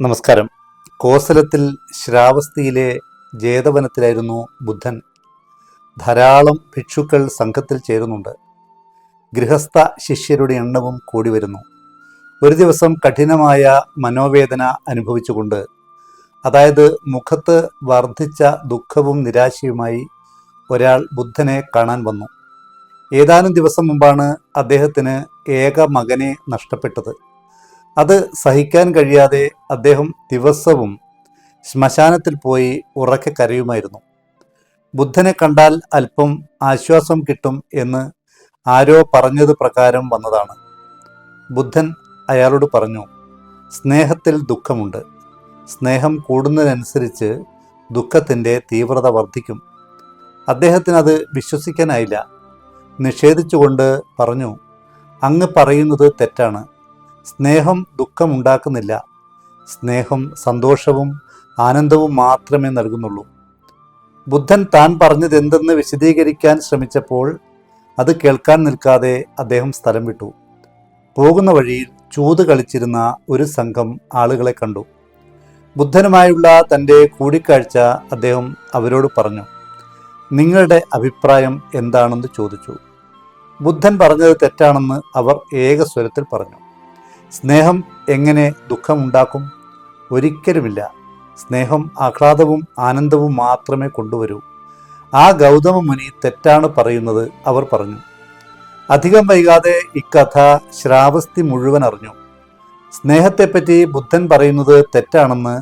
നമസ്കാരം. കോസലത്തിൽ ശ്രാവസ്തിയിലെ ജേതവനത്തിലായിരുന്നു ബുദ്ധൻ. ധാരാളം ഭിക്ഷുക്കൾ സംഘത്തിൽ ചേരുന്നുണ്ട്. ഗൃഹസ്ഥ ശിഷ്യരുടെ എണ്ണവും കൂടി വരുന്നു. ഒരു ദിവസം കഠിനമായ മനോവേദന അനുഭവിച്ചുകൊണ്ട് അതായത് മുഖത്ത് വർദ്ധിച്ച ദുഃഖവും നിരാശയുമായി ഒരാൾ ബുദ്ധനെ കാണാൻ വന്നു. ഏതാനും ദിവസം മുമ്പാണ് അദ്ദേഹത്തിന് ഏക മകനെ നഷ്ടപ്പെട്ടത്. അത് സഹിക്കാൻ കഴിയാതെ അദ്ദേഹം ദിവസവും ശ്മശാനത്തിൽ പോയി ഉറക്കെ കരയുമായിരുന്നു. ബുദ്ധനെ കണ്ടാൽ അല്പം ആശ്വാസം കിട്ടും എന്ന് ആരോ പറഞ്ഞത് പ്രകാരം വന്നതാണ്. ബുദ്ധൻ അയാളോട് പറഞ്ഞു സ്നേഹത്തിൽ ദുഃഖമുണ്ട്. സ്നേഹം കൂടുന്നതിനനുസരിച്ച് ദുഃഖത്തിന്റെ തീവ്രത വർദ്ധിക്കും. അദ്ദേഹത്തിന് അത് വിശ്വസിക്കാനായില്ല. നിഷേധിച്ചുകൊണ്ട് പറഞ്ഞു അങ്ങ് പറയുന്നത് തെറ്റാണ്. സ്നേഹം ദുഃഖം ഉണ്ടാക്കുന്നില്ല സ്നേഹം സന്തോഷവും ആനന്ദവും മാത്രമേ നൽകുന്നുള്ളൂ. ബുദ്ധൻ താൻ പറഞ്ഞത് എന്തെന്ന് വിശദീകരിക്കാൻ ശ്രമിച്ചപ്പോൾ അത് കേൾക്കാൻ നിൽക്കാതെ അദ്ദേഹം സ്ഥലം വിട്ടു. പോകുന്ന വഴിയിൽ ചൂത് കളിച്ചിരുന്ന ഒരു സംഘം ആളുകളെ കണ്ടു. ബുദ്ധനുമായുള്ള തന്റെ കൂടിക്കാഴ്ച അദ്ദേഹം അവരോട് പറഞ്ഞു നിങ്ങളുടെ അഭിപ്രായം എന്താണെന്ന് ചോദിച്ചു. ബുദ്ധൻ പറഞ്ഞത് തെറ്റാണെന്ന് അവർ ഏകസ്വരത്തിൽ പറഞ്ഞു. സ്നേഹം എങ്ങനെ ദുഃഖമുണ്ടാക്കും? ഒരിക്കലുമില്ല. സ്നേഹം ആഹ്ലാദവും ആനന്ദവും മാത്രമേ കൊണ്ടുവരൂ. ആ ഗൗതമ മുനി തെറ്റാണ് പറയുന്നത് അവർ പറഞ്ഞു. അധികം വൈകാതെ ഇക്കഥ ശ്രാവസ്തി മുഴുവൻ അറിഞ്ഞു. സ്നേഹത്തെപ്പറ്റി ബുദ്ധൻ പറയുന്നത് തെറ്റാണെന്ന്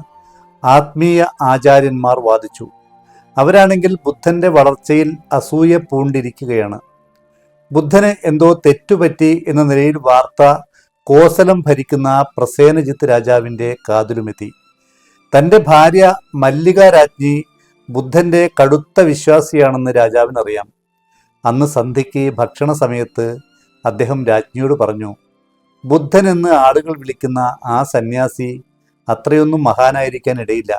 ആത്മീയ ആചാര്യന്മാർ വാദിച്ചു. അവരാണെങ്കിൽ ബുദ്ധന്റെ വളർച്ചയിൽ അസൂയ പൂണ്ടിരിക്കുകയാണ്. ബുദ്ധന് എന്തോ തെറ്റുപറ്റി എന്ന നിലയിൽ വാർത്ത കോസലം ഭരിക്കുന്ന പ്രസേനജിത്ത് രാജാവിന്റെ കാതിലുമെത്തി. തന്റെ ഭാര്യ മല്ലിക രാജ്ഞി ബുദ്ധന്റെ കടുത്ത വിശ്വാസിയാണെന്ന് രാജാവിനറിയാം. അന്ന് സന്ധ്യയ്ക്ക് ഭക്ഷണ സമയത്ത് അദ്ദേഹം രാജ്ഞിയോട് പറഞ്ഞു ബുദ്ധൻ എന്ന് ആളുകൾ വിളിക്കുന്ന ആ സന്യാസി അത്രയൊന്നും മഹാനായിരിക്കാൻ ഇടയില്ല.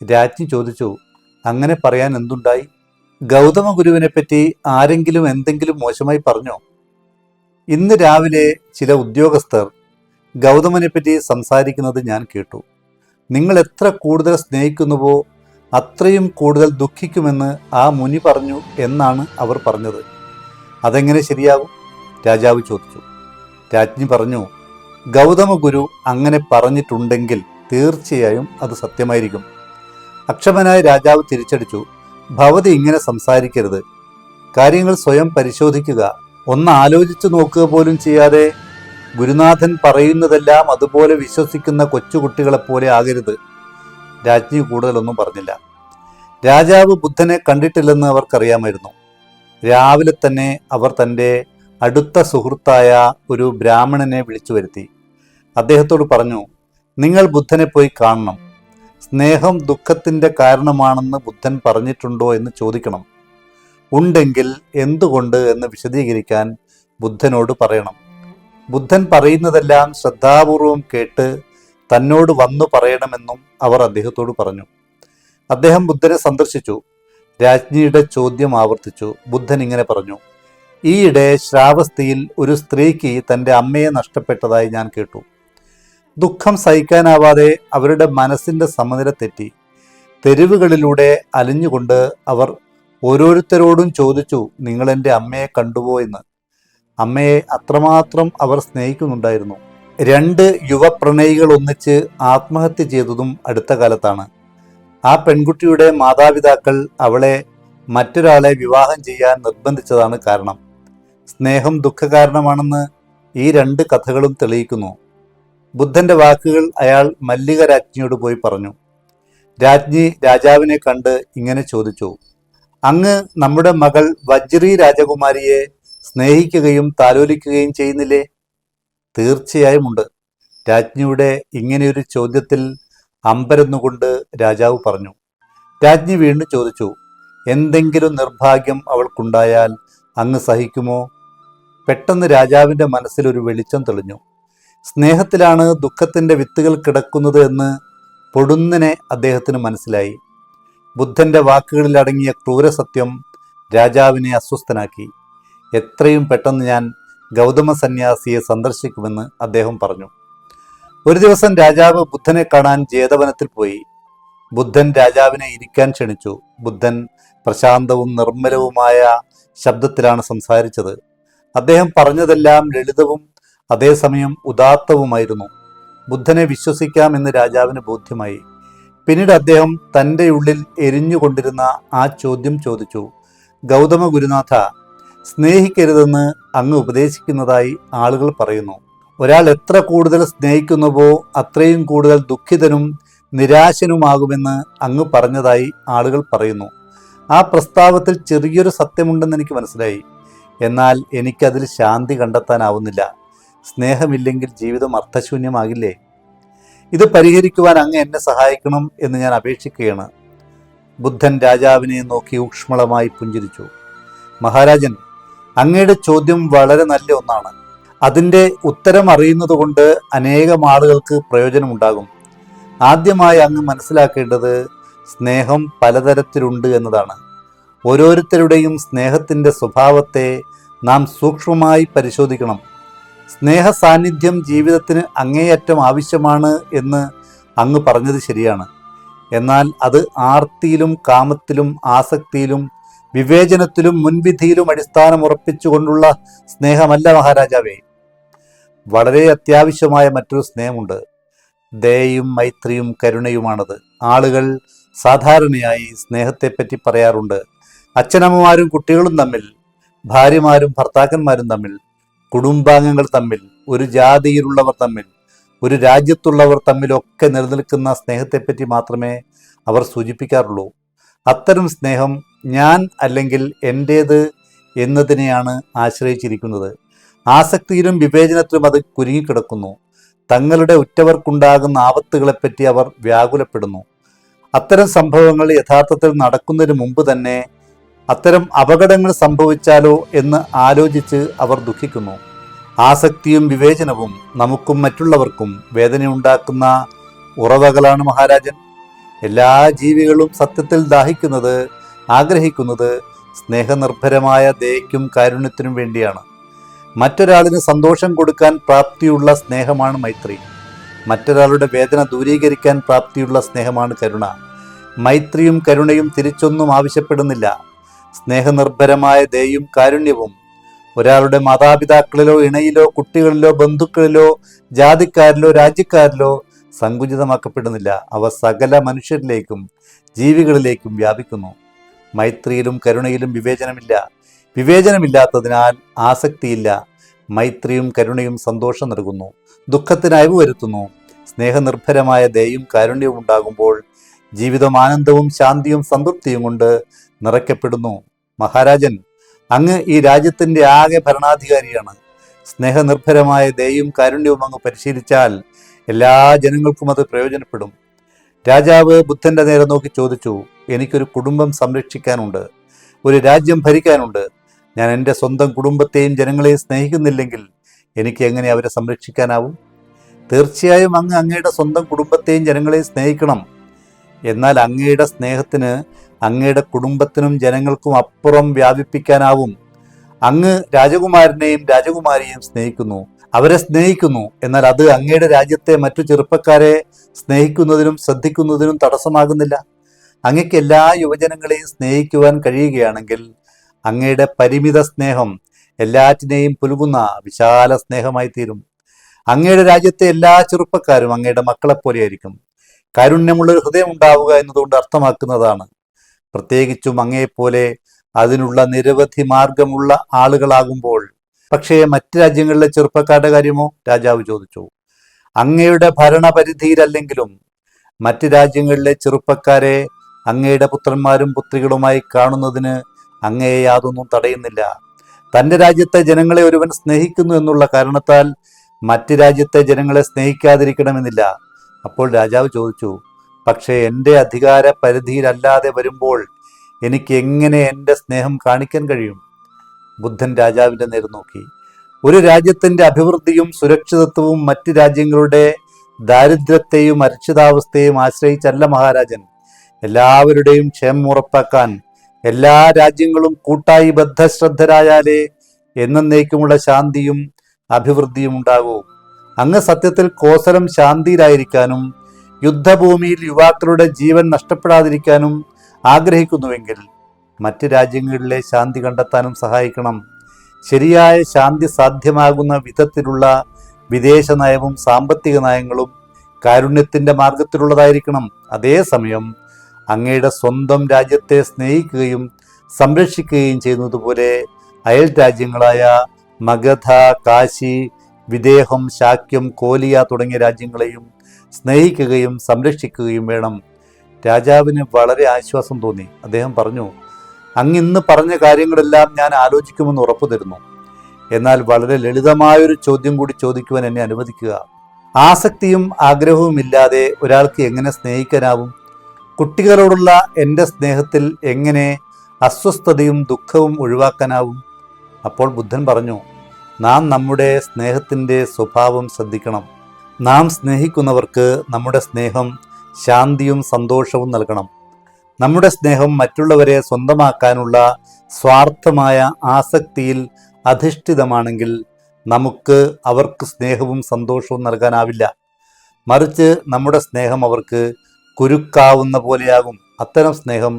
രാജ്ഞി ചോദിച്ചു അങ്ങനെ പറയാൻ എന്തുണ്ടായി? ഗൗതമ ഗുരുവിനെ പറ്റി ആരെങ്കിലും എന്തെങ്കിലും മോശമായി പറഞ്ഞോ? ഇന്ന് രാവിലെ ചില ഉദ്യോഗസ്ഥർ ഗൗതമനെ പറ്റി സംസാരിക്കുന്നത് ഞാൻ കേട്ടു. നിങ്ങൾ എത്ര കൂടുതൽ സ്നേഹിക്കുന്നുവോ അത്രയും കൂടുതൽ ദുഃഖിക്കുമെന്ന് ആ മുനി പറഞ്ഞു എന്നാണ് അവർ പറഞ്ഞത്. അതെങ്ങനെ ശരിയാകും രാജാവ് ചോദിച്ചു. രാജ്ഞി പറഞ്ഞു ഗൗതമ ഗുരു അങ്ങനെ പറഞ്ഞിട്ടുണ്ടെങ്കിൽ തീർച്ചയായും അത് സത്യമായിരിക്കും. അക്ഷമനായ രാജാവ് തിരിച്ചടിച്ചു ഭവതി ഇങ്ങനെ സംസാരിക്കരുത്. കാര്യങ്ങൾ സ്വയം പരിശോധിക്കുക. ഒന്ന് ആലോചിച്ചു നോക്കുക പോലും ചെയ്യാതെ ഗുരുനാഥൻ പറയുന്നതെല്ലാം അതുപോലെ വിശ്വസിക്കുന്ന കൊച്ചുകുട്ടികളെപ്പോലെ ആകരുത്. രാജ്ഞി കൂടുതലൊന്നും പറഞ്ഞില്ല. രാജാവ് ബുദ്ധനെ കണ്ടിട്ടില്ലെന്ന് അവർക്കറിയാമായിരുന്നു. രാവിലെ തന്നെ അവർ തന്റെ അടുത്ത സുഹൃത്തായ ഒരു ബ്രാഹ്മണനെ വിളിച്ചു വരുത്തി. അദ്ദേഹത്തോട് പറഞ്ഞു നിങ്ങൾ ബുദ്ധനെ പോയി കാണണം. സ്നേഹം ദുഃഖത്തിന്റെ കാരണമാണെന്ന് ബുദ്ധൻ പറഞ്ഞിട്ടുണ്ടോ എന്ന് ചോദിക്കണം. ഉണ്ടെങ്കിൽ എന്തുകൊണ്ട് എന്ന് വിശദീകരിക്കാൻ ബുദ്ധനോട് പറയണം. ബുദ്ധൻ പറയുന്നതെല്ലാം ശ്രദ്ധാപൂർവം കേട്ട് തന്നോട് വന്നു പറയണമെന്നും അവർ അദ്ദേഹത്തോട് പറഞ്ഞു. അദ്ദേഹം ബുദ്ധനെ സന്ദർശിച്ചു. രാജ്ഞിയുടെ ചോദ്യം ആവർത്തിച്ചു. ബുദ്ധൻ ഇങ്ങനെ പറഞ്ഞു ഈയിടെ ശ്രാവസ്തിയിൽ ഒരു സ്ത്രീക്ക് തന്റെ അമ്മയെ നഷ്ടപ്പെട്ടതായി ഞാൻ കേട്ടു. ദുഃഖം സഹിക്കാനാവാതെ അവരുടെ മനസ്സിന്റെ സമനില തെറ്റി. തെരുവുകളിലൂടെ അലിഞ്ഞുകൊണ്ട് അവർ ഓരോരുത്തരോടും ചോദിച്ചു നിങ്ങൾ എന്റെ അമ്മയെ കണ്ടുവോ? എന്ന്. അമ്മയെ അത്രമാത്രം അവർ സ്നേഹിക്കുന്നുണ്ടായിരുന്നു. രണ്ട് യുവപ്രണയികൾ ഒന്നിച്ച് ആത്മഹത്യ ചെയ്തതും അടുത്ത കാലത്താണ്. ആ പെൺകുട്ടിയുടെ മാതാപിതാക്കൾ അവളെ മറ്റൊരാളെ വിവാഹം ചെയ്യാൻ നിർബന്ധിച്ചതാണ് കാരണം. സ്നേഹം ദുഃഖകാരണമാണെന്ന് ഈ രണ്ട് കഥകളും തെളിയിക്കുന്നു. ബുദ്ധന്റെ വാക്കുകൾ അയാൾ മല്ലിക രാജ്ഞിയോട് പോയി പറഞ്ഞു. രാജ്ഞി രാജാവിനെ കണ്ട് ഇങ്ങനെ ചോദിച്ചു അങ്ങ് നമ്മുടെ മകൾ വജ്രി രാജകുമാരിയെ സ്നേഹിക്കുകയും താലോലിക്കുകയും ചെയ്യുന്നില്ലേ? തീർച്ചയായും ഉണ്ട്. രാജ്ഞിയുടെ ഇങ്ങനെയൊരു ചോദ്യത്തിൽ അമ്പരന്നുകൊണ്ട് രാജാവ് പറഞ്ഞു. രാജ്ഞി വീണ്ടും ചോദിച്ചു എന്തെങ്കിലും നിർഭാഗ്യം അവൾക്കുണ്ടായാൽ അങ്ങ് സഹിക്കുമോ? പെട്ടെന്ന് രാജാവിന്റെ മനസ്സിലൊരു വെളിച്ചം തെളിഞ്ഞു. സ്നേഹത്തിലാണ് ദുഃഖത്തിന്റെ വിത്തുകൾ കിടക്കുന്നത് എന്ന് പൊടുന്നനെ അദ്ദേഹത്തിന് മനസ്സിലായി. ബുദ്ധന്റെ വാക്കുകളിൽ അടങ്ങിയ ക്രൂരസത്യം രാജാവിനെ അസ്വസ്ഥനാക്കി. എത്രയും പെട്ടെന്ന് ഞാൻ ഗൗതമ സന്യാസിയെ സന്ദർശിക്കുമെന്ന് അദ്ദേഹം പറഞ്ഞു. ഒരു ദിവസം രാജാവ് ബുദ്ധനെ കാണാൻ ജേതവനത്തിൽ പോയി. ബുദ്ധൻ രാജാവിനെ ഇരിക്കാൻ ക്ഷണിച്ചു. ബുദ്ധൻ പ്രശാന്തവും നിർമ്മലവുമായ ശബ്ദത്തിലാണ് സംസാരിച്ചത്. അദ്ദേഹം പറഞ്ഞതെല്ലാം ലളിതവും അതേസമയം ഉദാത്തവുമായിരുന്നു. ബുദ്ധനെ വിശ്വസിക്കാമെന്ന് രാജാവിന് ബോധ്യമായി. പിന്നീട് അദ്ദേഹം തന്റെ ഉള്ളിൽ എരിഞ്ഞുകൊണ്ടിരുന്ന ആ ചോദ്യം ചോദിച്ചു. ഗൗതമ ഗുരുനാഥ സ്നേഹിക്കരുതെന്ന് അങ്ങ് ഉപദേശിക്കുന്നതായി ആളുകൾ പറയുന്നു. ഒരാൾ എത്ര കൂടുതൽ സ്നേഹിക്കുന്നുവോ അത്രയും കൂടുതൽ ദുഃഖിതനും നിരാശനുമാകുമെന്ന് അങ്ങ് പറഞ്ഞതായി ആളുകൾ പറയുന്നു. ആ പ്രസ്താവത്തിൽ ചെറിയൊരു സത്യമുണ്ടെന്ന് എനിക്ക് മനസ്സിലായി. എന്നാൽ എനിക്കതിൽ ശാന്തി കണ്ടെത്താനാവുന്നില്ല. സ്നേഹമില്ലെങ്കിൽ ജീവിതം അർത്ഥശൂന്യമാകില്ലേ? ഇത് പരിഹരിക്കുവാൻ അങ്ങ് എന്നെ സഹായിക്കണം എന്ന് ഞാൻ അപേക്ഷിക്കുകയാണ്. ബുദ്ധൻ രാജാവിനെ നോക്കി ഊക്ഷ്മളമായി പുഞ്ചിരിച്ചു. മഹാരാജൻ അങ്ങയുടെ ചോദ്യം വളരെ നല്ല ഒന്നാണ്. അതിന്റെ ഉത്തരം അറിയുന്നതുകൊണ്ട് അനേകം ആളുകൾക്ക് പ്രയോജനമുണ്ടാകും. ആദ്യമായി അങ്ങ് മനസ്സിലാക്കേണ്ടത് സ്നേഹം പലതരത്തിലുണ്ട് എന്നതാണ്. ഓരോരുത്തരുടെയും സ്നേഹത്തിന്റെ സ്വഭാവത്തെ നാം സൂക്ഷ്മമായി പരിശോധിക്കണം. സ്നേഹ സാന്നിധ്യം ജീവിതത്തിന് അങ്ങേയറ്റം ആവശ്യമാണ് എന്ന് അങ്ങ് പറഞ്ഞത് ശരിയാണ്. എന്നാൽ അത് ആർത്തിയിലും കാമത്തിലും ആസക്തിയിലും വിവേചനത്തിലും മുൻവിധിയിലും അടിസ്ഥാനമുറപ്പിച്ചുകൊണ്ടുള്ള സ്നേഹമല്ല മഹാരാജാവേ. വളരെ അത്യാവശ്യമായ മറ്റൊരു സ്നേഹമുണ്ട്. ദയയും മൈത്രിയും കരുണയുമാണത്. ആളുകൾ സാധാരണയായി സ്നേഹത്തെപ്പറ്റി പറയാറുണ്ട്. അച്ഛനമ്മമാരും കുട്ടികളും തമ്മിൽ ഭാര്യമാരും ഭർത്താക്കന്മാരും തമ്മിൽ കുടുംബാംഗങ്ങൾ തമ്മിൽ ഒരു ജാതിയിലുള്ളവർ തമ്മിൽ ഒരു രാജ്യത്തുള്ളവർ തമ്മിലൊക്കെ നിലനിൽക്കുന്ന സ്നേഹത്തെപ്പറ്റി മാത്രമേ അവർ സൂചിപ്പിക്കാറുള്ളൂ. അത്തരം സ്നേഹം ഞാൻ അല്ലെങ്കിൽ എന്റേത് എന്നതിനെയാണ് ആശ്രയിച്ചിരിക്കുന്നത്. ആസക്തിയിലും വിവേചനത്തിലും അത് കുരുങ്ങിക്കിടക്കുന്നു. തങ്ങളുടെ ഉറ്റവർക്കുണ്ടാകുന്ന ആപത്തുകളെപ്പറ്റി അവർ വ്യാകുലപ്പെടുന്നു. അത്തരം സംഭവങ്ങൾ യഥാർത്ഥത്തിൽ നടക്കുന്നതിന് മുമ്പ് തന്നെ അത്തരം അപകടങ്ങൾ സംഭവിച്ചാലോ എന്ന് ആലോചിച്ച് അവർ ദുഃഖിക്കുന്നു. ആസക്തിയും വിവേചനവും നമുക്കും മറ്റുള്ളവർക്കും വേദനയുണ്ടാക്കുന്ന ഉറവകളാണ് മഹാരാജൻ. എല്ലാ ജീവികളും സത്യത്തിൽ ദാഹിക്കുന്നത് ആഗ്രഹിക്കുന്നത് സ്നേഹനിർഭരമായ ദയയ്ക്കും കാരുണ്യത്തിനും വേണ്ടിയാണ്. മറ്റൊരാളിന് സന്തോഷം കൊടുക്കാൻ പ്രാപ്തിയുള്ള സ്നേഹമാണ് മൈത്രി. മറ്റൊരാളുടെ വേദന ദൂരീകരിക്കാൻ പ്രാപ്തിയുള്ള സ്നേഹമാണ് കരുണ. മൈത്രിയും കരുണയും തിരിച്ചൊന്നും ആവശ്യപ്പെടുന്നില്ല. സ്നേഹനിർഭരമായ ദയയും കാരുണ്യവും. ഒരാളുടെ മാതാപിതാക്കളിലോ ഇണയിലോ കുട്ടികളിലോ ബന്ധുക്കളിലോ ജാതിക്കാരിലോ രാജ്യക്കാരിലോ സങ്കുചിതമാക്കപ്പെടുന്നില്ല. അവ സകല മനുഷ്യരിലേക്കും ജീവികളിലേക്കും വ്യാപിക്കുന്നു. മൈത്രിയിലും കരുണയിലും വിവേചനമില്ല. വിവേചനമില്ലാത്തതിനാൽ ആസക്തിയില്ല. മൈത്രിയും കരുണയും സന്തോഷം നൽകുന്നു. ദുഃഖത്തിന് അയവ് വരുത്തുന്നു. സ്നേഹനിർഭരമായ ദയയും കാരുണ്യവും ഉണ്ടാകുമ്പോൾ ജീവിതം ആനന്ദവും ശാന്തിയും സംതൃപ്തിയും കൊണ്ട് നിറയ്ക്കപ്പെടുന്നു. മഹാരാജൻ അങ്ങ് ഈ രാജ്യത്തിന്റെ ആകെ ഭരണാധികാരിയാണ്. സ്നേഹനിർഭരമായ ദയയും കാരുണ്യവും അങ്ങ് പരിശീലിച്ചാൽ എല്ലാ ജനങ്ങൾക്കും അത് പ്രയോജനപ്പെടും. രാജാവ് ബുദ്ധന്റെ നേരെ നോക്കി ചോദിച്ചു എനിക്കൊരു കുടുംബം സംരക്ഷിക്കാനുണ്ട്. ഒരു രാജ്യം ഭരിക്കാനുണ്ട്. ഞാൻ എന്റെ സ്വന്തം കുടുംബത്തെയും ജനങ്ങളെയും സ്നേഹിക്കുന്നില്ലെങ്കിൽ എനിക്ക് എങ്ങനെ അവരെ സംരക്ഷിക്കാനാവും? തീർച്ചയായും അങ്ങ് അങ്ങയുടെ സ്വന്തം കുടുംബത്തെയും ജനങ്ങളെയും സ്നേഹിക്കണം. എന്നാൽ അങ്ങയുടെ സ്നേഹത്തിന് അങ്ങയുടെ കുടുംബത്തിനും ജനങ്ങൾക്കും അപ്പുറം വ്യാപിപ്പിക്കാനാവും. അങ്ങ് രാജകുമാരനെയും രാജകുമാരിയെയും സ്നേഹിക്കുന്നു. അവരെ സ്നേഹിക്കുന്നു. എന്നാൽ അത് അങ്ങയുടെ രാജ്യത്തെ മറ്റു ചെറുപ്പക്കാരെ സ്നേഹിക്കുന്നതിനും ശ്രദ്ധിക്കുന്നതിനും തടസ്സമാകുന്നില്ല. അങ്ങയ്ക്ക് എല്ലാ യുവജനങ്ങളെയും സ്നേഹിക്കുവാൻ കഴിയുകയാണെങ്കിൽ അങ്ങയുടെ പരിമിത സ്നേഹം എല്ലാറ്റിനെയും പുലുകുന്ന വിശാല സ്നേഹമായി തീരും അങ്ങയുടെ രാജ്യത്തെ എല്ലാ ചെറുപ്പക്കാരും അങ്ങയുടെ മക്കളെപ്പോലെയായിരിക്കും. കാരുണ്യമുള്ള ഒരു ഹൃദയം ഉണ്ടാവുക എന്നതുകൊണ്ട് അർത്ഥമാക്കുന്നതാണ്. പ്രത്യേകിച്ചും അങ്ങയെപ്പോലെ അതിനുള്ള നിരവധി മാർഗമുള്ള ആളുകളാകുമ്പോൾ. പക്ഷേ മറ്റ് രാജ്യങ്ങളിലെ ചെറുപ്പക്കാരുടെ കാര്യമോ? രാജാവ് ചോദിച്ചു. അങ്ങയുടെ ഭരണപരിധിയിലല്ലെങ്കിലും മറ്റ് രാജ്യങ്ങളിലെ ചെറുപ്പക്കാരെ അങ്ങയുടെ പുത്രന്മാരും പുത്രികളുമായി കാണുന്നതിന് അങ്ങയെ യാതൊന്നും തടയുന്നില്ല. തന്റെ രാജ്യത്തെ ജനങ്ങളെ ഒരുവൻ സ്നേഹിക്കുന്നു എന്നുള്ള കാരണത്താൽ മറ്റ് രാജ്യത്തെ ജനങ്ങളെ സ്നേഹിക്കാതിരിക്കണമെന്നില്ല. അപ്പോൾ രാജാവ് ചോദിച്ചു പക്ഷേ എന്റെ അധികാര പരിധിയിലല്ലാതെ വരുമ്പോൾ എനിക്ക് എങ്ങനെ എന്റെ സ്നേഹം കാണിക്കാൻ കഴിയും? ബുദ്ധൻ രാജാവിന്റെ നേരെ നോക്കി ഒരു രാജ്യത്തിന്റെ അഭിവൃദ്ധിയും സുരക്ഷിതത്വവും മറ്റ് രാജ്യങ്ങളുടെ ദാരിദ്ര്യത്തെയും അരക്ഷിതാവസ്ഥയെയും ആശ്രയിച്ചല്ല മഹാരാജൻ. എല്ലാവരുടെയും ക്ഷേമം ഉറപ്പാക്കാൻ എല്ലാ രാജ്യങ്ങളും കൂട്ടായി ബദ്ധശ്രദ്ധരായാലേ എന്നേക്കുമുള്ള ശാന്തിയും അഭിവൃദ്ധിയും ഉണ്ടാകൂ. അങ്ങ് സത്യത്തിൽ കോസലം ശാന്തിയിലായിരിക്കാനും യുദ്ധഭൂമിയിൽ യുവാക്കളുടെ ജീവൻ നഷ്ടപ്പെടാതിരിക്കാനും ആഗ്രഹിക്കുന്നുവെങ്കിൽ മറ്റ് രാജ്യങ്ങളിലെ ശാന്തി കണ്ടെത്താനും സഹായിക്കണം. ശരിയായ ശാന്തി സാധ്യമാകുന്ന വിധത്തിലുള്ള വിദേശ നയവും സാമ്പത്തിക നയങ്ങളും കാരുണ്യത്തിന്റെ മാർഗത്തിലുള്ളതായിരിക്കണം. അതേസമയം അങ്ങയുടെ സ്വന്തം രാജ്യത്തെ സ്നേഹിക്കുകയും സംരക്ഷിക്കുകയും ചെയ്യുന്നതുപോലെ അയൽ രാജ്യങ്ങളായ മഗധ കാശി വിദേഹം ശാക്യം കോലിയ തുടങ്ങിയ രാജ്യങ്ങളെയും സ്നേഹിക്കുകയും സംരക്ഷിക്കുകയും വേണം. രാജാവിന് വളരെ ആശ്വാസം തോന്നി. അദ്ദേഹം പറഞ്ഞു അങ്ങിന്ന് പറഞ്ഞ കാര്യങ്ങളെല്ലാം ഞാൻ ആലോചിക്കുമെന്ന് ഉറപ്പു തരുന്നു. എന്നാൽ വളരെ ലളിതമായൊരു ചോദ്യം കൂടി ചോദിക്കുവാൻ എന്നെ അനുവദിക്കുക. ആസക്തിയും ആഗ്രഹവും ഇല്ലാതെ ഒരാൾക്ക് എങ്ങനെ സ്നേഹിക്കാനാവും? കുട്ടികളോടുള്ള എന്റെ സ്നേഹത്തിൽ എങ്ങനെ അസ്വസ്ഥതയും ദുഃഖവും ഒഴിവാക്കാനാവും? അപ്പോൾ ബുദ്ധൻ പറഞ്ഞു നാം നമ്മുടെ സ്നേഹത്തിന്റെ സ്വഭാവം ശ്രദ്ധിക്കണം. നാം സ്നേഹിക്കുന്നവർക്ക് നമ്മുടെ സ്നേഹം ശാന്തിയും സന്തോഷവും നൽകണം. നമ്മുടെ സ്നേഹം മറ്റുള്ളവരെ സ്വന്തമാക്കാനുള്ള സ്വാർത്ഥമായ ആസക്തിയിൽ അധിഷ്ഠിതമാണെങ്കിൽ നമുക്ക് അവർക്ക് സ്നേഹവും സന്തോഷവും നൽകാനാവില്ല. മറിച്ച് നമ്മുടെ സ്നേഹം അവർക്ക് കുരുക്കാവുന്ന പോലെയാകും. അത്തരം സ്നേഹം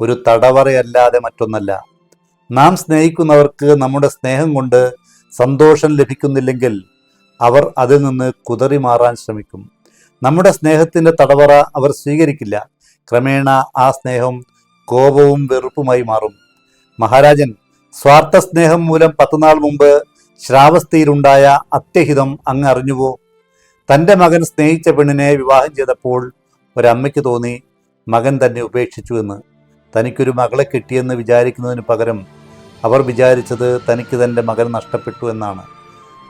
ഒരു തടവറയല്ലാതെ മറ്റൊന്നല്ല. നാം സ്നേഹിക്കുന്നവർക്ക് നമ്മുടെ സ്നേഹം കൊണ്ട് സന്തോഷം ലഭിക്കുന്നില്ലെങ്കിൽ അവർ അതിൽ നിന്ന് കുതറി മാറാൻ ശ്രമിക്കും. നമ്മുടെ സ്നേഹത്തിന്റെ തടവറ അവർ സ്വീകരിക്കില്ല. ക്രമേണ ആ സ്നേഹം കോപവും വെറുപ്പുമായി മാറും. മഹാരാജൻ സ്വാർത്ഥ സ്നേഹം മൂലം പത്തുനാൾ മുമ്പ് ശ്രാവസ്ഥയിലുണ്ടായ അത്യഹിതം അങ്ങ് അറിഞ്ഞുവോ? തന്റെ മകൻ സ്നേഹിച്ച പെണ്ണിനെ വിവാഹം ചെയ്തപ്പോൾ ഒരമ്മയ്ക്ക് തോന്നി മകൻ തന്നെ ഉപേക്ഷിച്ചു എന്ന്. തനിക്കൊരു മകളെ കിട്ടിയെന്ന് വിചാരിക്കുന്നതിന് പകരം അവർ വിചാരിച്ചത് തനിക്ക് തന്റെ മകൻ നഷ്ടപ്പെട്ടു എന്നാണ്.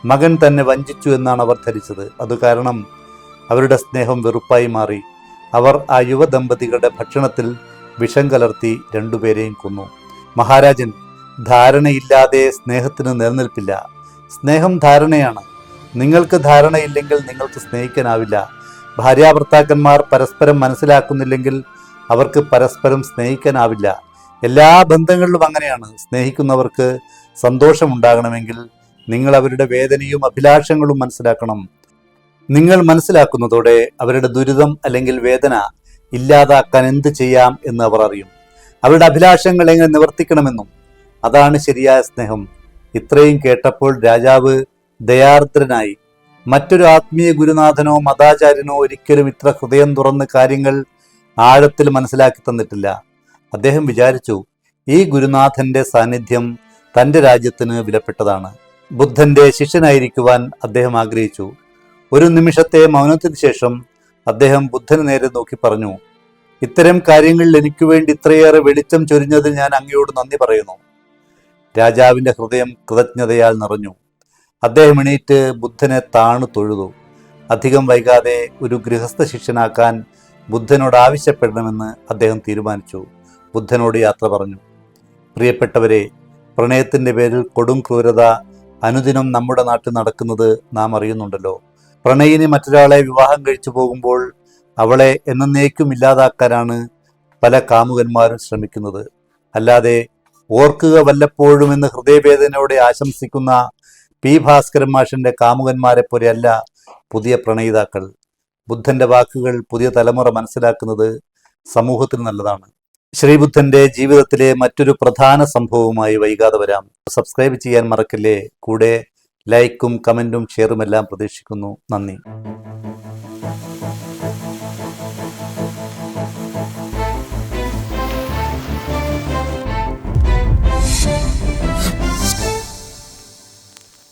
മകൻ തന്നെ വഞ്ചിച്ചു എന്നാണ് അവർ ധരിച്ചത്. അത് കാരണം അവരുടെ സ്നേഹം വെറുപ്പായി മാറി. അവർ ആ യുവദമ്പതികളുടെ ഭക്ഷണത്തിൽ വിഷം കലർത്തി രണ്ടുപേരെയും കൊന്നു. മഹാരാജൻ ധാരണയില്ലാതെ സ്നേഹത്തിന് നിലനിൽപ്പില്ല. സ്നേഹം ധാരണയാണ്. നിങ്ങൾക്ക് ധാരണയില്ലെങ്കിൽ നിങ്ങൾക്ക് സ്നേഹിക്കാനാവില്ല. ഭാര്യാഭർത്താക്കന്മാർ പരസ്പരം മനസ്സിലാക്കുന്നില്ലെങ്കിൽ അവർക്ക് പരസ്പരം സ്നേഹിക്കാനാവില്ല. എല്ലാ ബന്ധങ്ങളിലും അങ്ങനെയാണ്. സ്നേഹിക്കുന്നവർക്ക് സന്തോഷമുണ്ടാകണമെങ്കിൽ നിങ്ങൾ അവരുടെ വേദനയും അഭിലാഷങ്ങളും മനസ്സിലാക്കണം. നിങ്ങൾ മനസ്സിലാക്കുന്നതോടെ അവരുടെ ദുരിതം അല്ലെങ്കിൽ വേദന ഇല്ലാതാക്കാൻ എന്ത് ചെയ്യാം എന്ന് അവർ അറിയും. അവരുടെ അഭിലാഷങ്ങൾ എങ്ങനെ നിവർത്തിക്കണമെന്നും അതാണ് ശരിയായ സ്നേഹം. ഇത്രയും കേട്ടപ്പോൾ രാജാവ് ദയാർദ്രനായി. മറ്റൊരു ആത്മീയ ഗുരുനാഥനോ മതാചാര്യനോ ഒരിക്കലും ഇത്ര ഹൃദയം തുറന്ന് കാര്യങ്ങൾ ആഴത്തിൽ മനസ്സിലാക്കി തന്നിട്ടില്ല. അദ്ദേഹം വിചാരിച്ചു ഈ ഗുരുനാഥന്റെ സാന്നിധ്യം തന്റെ രാജ്യത്തിന് വിലപ്പെട്ടതാണ്. ബുദ്ധന്റെ ശിഷ്യനായിരിക്കുവാൻ അദ്ദേഹം ആഗ്രഹിച്ചു. ഒരു നിമിഷത്തെ മൗനത്തിന് ശേഷം അദ്ദേഹം ബുദ്ധന് നേരെ നോക്കി പറഞ്ഞു ഇത്തരം കാര്യങ്ങളിൽ എനിക്ക് വേണ്ടി ഇത്രയേറെ വെളിച്ചം ചൊരിഞ്ഞതിൽ ഞാൻ അങ്ങയോട് നന്ദി പറയുന്നു. രാജാവിന്റെ ഹൃദയം കൃതജ്ഞതയാൽ നിറഞ്ഞു. അദ്ദേഹം എണീറ്റ് ബുദ്ധനെ താണു തൊഴുതു. അധികം വൈകാതെ ഒരു ഗൃഹസ്ഥ ശിഷ്യനാക്കാൻ ബുദ്ധനോട് ആവശ്യപ്പെടണമെന്ന് അദ്ദേഹം തീരുമാനിച്ചു. ബുദ്ധനോട് യാത്ര പറഞ്ഞു. പ്രിയപ്പെട്ടവരെ പ്രണയത്തിന്റെ പേരിൽ കൊടും ക്രൂരത അനുദിനം നമ്മുടെ നാട്ടിൽ നടക്കുന്നത് നാം അറിയുന്നുണ്ടല്ലോ. പ്രണയിനി മറ്റൊരാളെ വിവാഹം കഴിച്ചു പോകുമ്പോൾ അവളെ എന്നേക്കും ഇല്ലാതാക്കാനാണ് പല കാമുകന്മാരും ശ്രമിക്കുന്നത്. അല്ലാതെ ഓർക്കുക വല്ലപ്പോഴും എന്ന് ഹൃദയവേദനയോടെ ആശംസിക്കുന്ന പി ഭാസ്കരൻ മാഷിന്റെ കാമുകന്മാരെ പോലെയല്ല പുതിയ പ്രണയിതാക്കൾ. ബുദ്ധന്റെ വാക്കുകൾ പുതിയ തലമുറ മനസ്സിലാക്കുന്നത് സമൂഹത്തിന് നല്ലതാണ്. ശ്രീബുദ്ധന്റെ ജീവിതത്തിലെ മറ്റൊരു പ്രധാന സംഭവവുമായി വൈകാതെ വരാം. സബ്സ്ക്രൈബ് ചെയ്യാൻ മറക്കില്ലേ? കൂടെ ലൈക്കും കമന്റും ഷെയറുമെല്ലാം പ്രതീക്ഷിക്കുന്നു. നന്ദി.